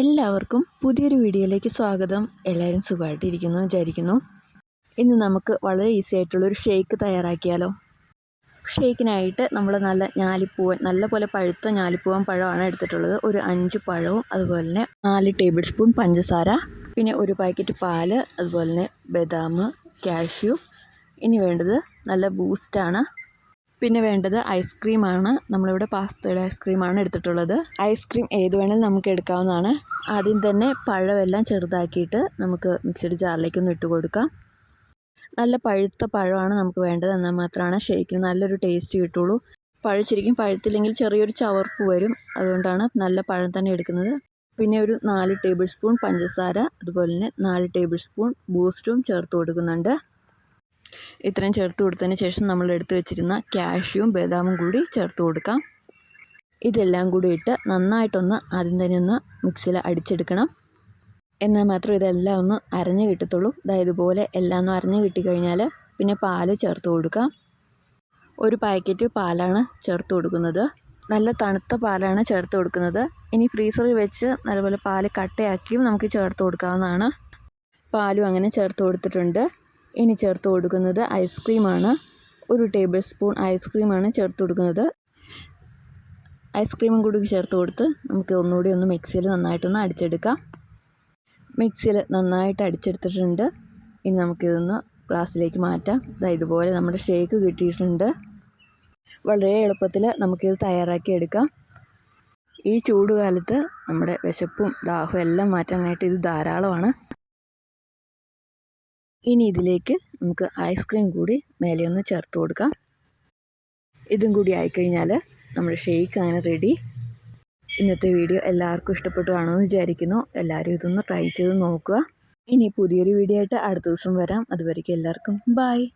എല്ലാവർക്കും പുതിയൊരു വീഡിയോയിലേക്ക് സ്വാഗതം. എല്ലാവരും സുഖമായിട്ടിരിക്കുന്നു വിചാരിക്കുന്നു. ഇന്ന് നമുക്ക് വളരെ ഈസി ആയിട്ടുള്ളൊരു ഷേക്ക് തയ്യാറാക്കിയാലോ? ഷേക്കിനായിട്ട് നമ്മൾ നല്ല ഞാലിപ്പൂവൻ നല്ല പോലെ പഴുത്ത ഞാലിപ്പൂവൻ പഴമാണ് എടുത്തിട്ടുള്ളത്. ഒരു അഞ്ച് പഴവും അതുപോലെ തന്നെ നാല് ടേബിൾ സ്പൂൺ പഞ്ചസാര പിന്നെ ഒരു പാക്കറ്റ് പാൽ അതുപോലെ തന്നെ ബദാം കാഷ്യൂ ഇനി വേണ്ടത് നല്ല ബൂസ്റ്റാണ് പിന്നെ വേണ്ടത് ഐസ്ക്രീമാണ് നമ്മളിവിടെ പാസ്തയുടെ ഐസ്ക്രീമാണ് എടുത്തിട്ടുള്ളത്. ഐസ്ക്രീം ഏത് വേണമെങ്കിലും നമുക്ക് എടുക്കാവുന്നതാണ്. ആദ്യം തന്നെ പഴമെല്ലാം ചെറുതാക്കിയിട്ട് നമുക്ക് മിക്സിയുടെ ജാറിലേക്ക് ഒന്ന് ഇട്ട് കൊടുക്കാം. നല്ല പഴുത്ത പഴമാണ് നമുക്ക് വേണ്ടത്. എന്നാൽ മാത്രമാണ് ഷേക്കിന് നല്ലൊരു ടേസ്റ്റ് കിട്ടുള്ളൂ. പഴച്ചിരിക്കും പഴുത്തില്ലെങ്കിൽ ചെറിയൊരു ചവർപ്പ് വരും. അതുകൊണ്ടാണ് നല്ല പഴം തന്നെ എടുക്കുന്നത്. പിന്നെ ഒരു നാല് ടേബിൾ സ്പൂൺ പഞ്ചസാര അതുപോലെ തന്നെ നാല് ടേബിൾ സ്പൂൺ ബൂസ്റ്റും ചേർത്ത് കൊടുക്കുന്നുണ്ട്. ഇത്രയും ചേർത്ത് കൊടുത്തതിന് ശേഷം നമ്മൾ എടുത്തു വെച്ചിരുന്ന കാഷ്യൂം ബദാമും കൂടി ചേർത്ത് കൊടുക്കാം. ഇതെല്ലാം കൂടി ഇട്ട് നന്നായിട്ടൊന്ന് ആദ്യം തന്നെ ഒന്ന് മിക്സിയിൽ അടിച്ചെടുക്കണം. എന്നാൽ മാത്രം ഇതെല്ലാം ഒന്ന് അരഞ്ഞ് കിട്ടത്തുള്ളൂ. അതായത് ഇതുപോലെ എല്ലാം ഒന്ന് അരഞ്ഞ് കിട്ടിക്കഴിഞ്ഞാൽ പിന്നെ പാൽ ചേർത്ത് കൊടുക്കാം. ഒരു പാക്കറ്റ് പാലാണ് ചേർത്ത് കൊടുക്കുന്നത്. നല്ല തണുത്ത പാലാണ് ചേർത്ത് കൊടുക്കുന്നത്. ഇനി ഫ്രീസറിൽ വെച്ച് നല്ലപോലെ പാൽ കട്ടയാക്കിയും നമുക്ക് ചേർത്ത് കൊടുക്കാവുന്നതാണ്. പാലും അങ്ങനെ ചേർത്ത് കൊടുത്തിട്ടുണ്ട്. ഇനി ചേർത്ത് കൊടുക്കുന്നത് ഐസ്ക്രീമാണ് ഒരു ടേബിൾ സ്പൂൺ ഐസ്ക്രീമാണ് ചേർത്ത് കൊടുക്കുന്നത്. ഐസ്ക്രീമും കൂടി ചേർത്ത് കൊടുത്ത് നമുക്ക് ഒന്നുകൂടി ഒന്ന് മിക്സിയിൽ നന്നായിട്ടൊന്ന് അടിച്ചെടുക്കാം. മിക്സിയിൽ നന്നായിട്ട് അടിച്ചെടുത്തിട്ടുണ്ട്. ഇനി നമുക്കിതൊന്ന് ഗ്ലാസ്സിലേക്ക് മാറ്റാം. ഇതാ ഇതുപോലെ നമ്മുടെ ഷേക്ക് കിട്ടിയിട്ടുണ്ട്. വളരെ എളുപ്പത്തിൽ നമുക്കിത് തയ്യാറാക്കി എടുക്കാം. ഈ ചൂടുകാലത്ത് നമ്മുടെ വിശപ്പും ദാഹവും എല്ലാം മാറ്റാനായിട്ട് ഇത് ധാരാളമാണ്. ഇനി ഇതിലേക്ക് നമുക്ക് ഐസ്ക്രീം കൂടി മേലെ ഒന്ന് ചേർത്ത് കൊടുക്കാം. ഇതും കൂടി ആയിക്കഴിഞ്ഞാൽ നമ്മുടെ ഷേക്ക് അങ്ങനെ റെഡി ഇന്നത്തെ വീഡിയോ എല്ലാവർക്കും ഇഷ്ടപ്പെട്ടു കാണുമെന്ന് വിചാരിക്കുന്നു. എല്ലാവരും ഇതൊന്ന് ട്രൈ ചെയ്ത് നോക്കുക. ഇനി പുതിയൊരു വീഡിയോ ആയിട്ട് അടുത്ത ദിവസം വരാം. അതുവരേക്കും എല്ലാവർക്കും ബായ്